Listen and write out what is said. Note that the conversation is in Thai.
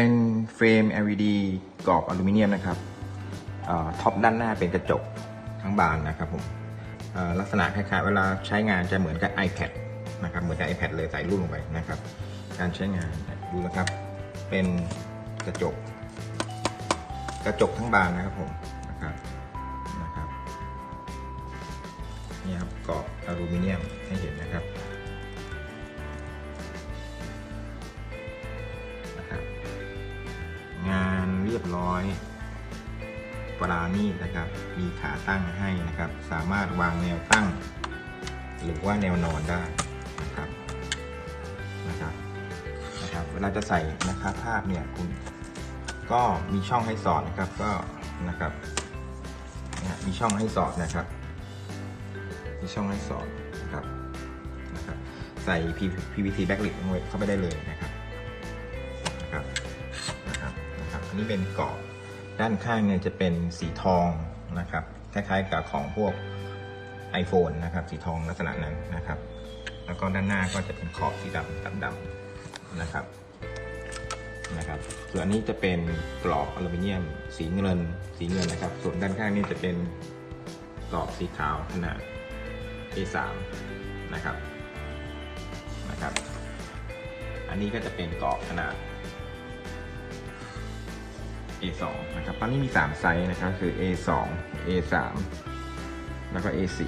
เป็นเฟรม LED กรอบอลูมิเนียมนะครับท็อปด้านหน้าเป็นกระจกทั้งบานนะครับผมลักษณะคล้ายๆเวลาใช้งานจะเหมือนกับ iPad นะครับเหมือนกับ iPad เลยใส่รูปลงไปนะครับ การใช้งานดูนะครับ เป็นกระจก กระจกทั้งบานนะครับผมนะครับนะครับนี่ครับกรอบอลูมิเนียมให้เห็นนะ ยบร้อยปราณีตนะครับ มีขาตั้งให้นะครับ สามารถวางแนวตั้ง หรือว่าแนวนอนได้นะครับนะครับนะครับ เวลาจะใส่นะครับภาพเนี่ยคุณก็มีช่องให้สอดนะครับก็นะครับนะมีช่องให้สอดนะครับ มีช่องให้สอดนะครับนะครับ ใส่ PVC backlit ลงไปเข้าไปได้เลยนะครับ อันนี้เป็นกรอบด้านข้างเนี่ยจะเป็นสีทองนะครับคล้ายๆกับของพวก iPhone นะครับสีทองลักษณะนั้นนะครับ แล้วก็ด้านหน้าก็จะเป็นขอบสีดำดำๆนะครับนะครับส่วนอันนี้จะเป็นกรอบอลูมิเนียม สีเงินสีเงินนะครับ ส่วนด้านข้างนี่จะเป็นกรอบสีขาวขนาด A3 นะครับนะครับ อันนี้ก็จะเป็นกรอบขนาด A2 นะครับตอนนี้มี 3 ไซส์นะครับคือ A2 A3 แล้วก็ A4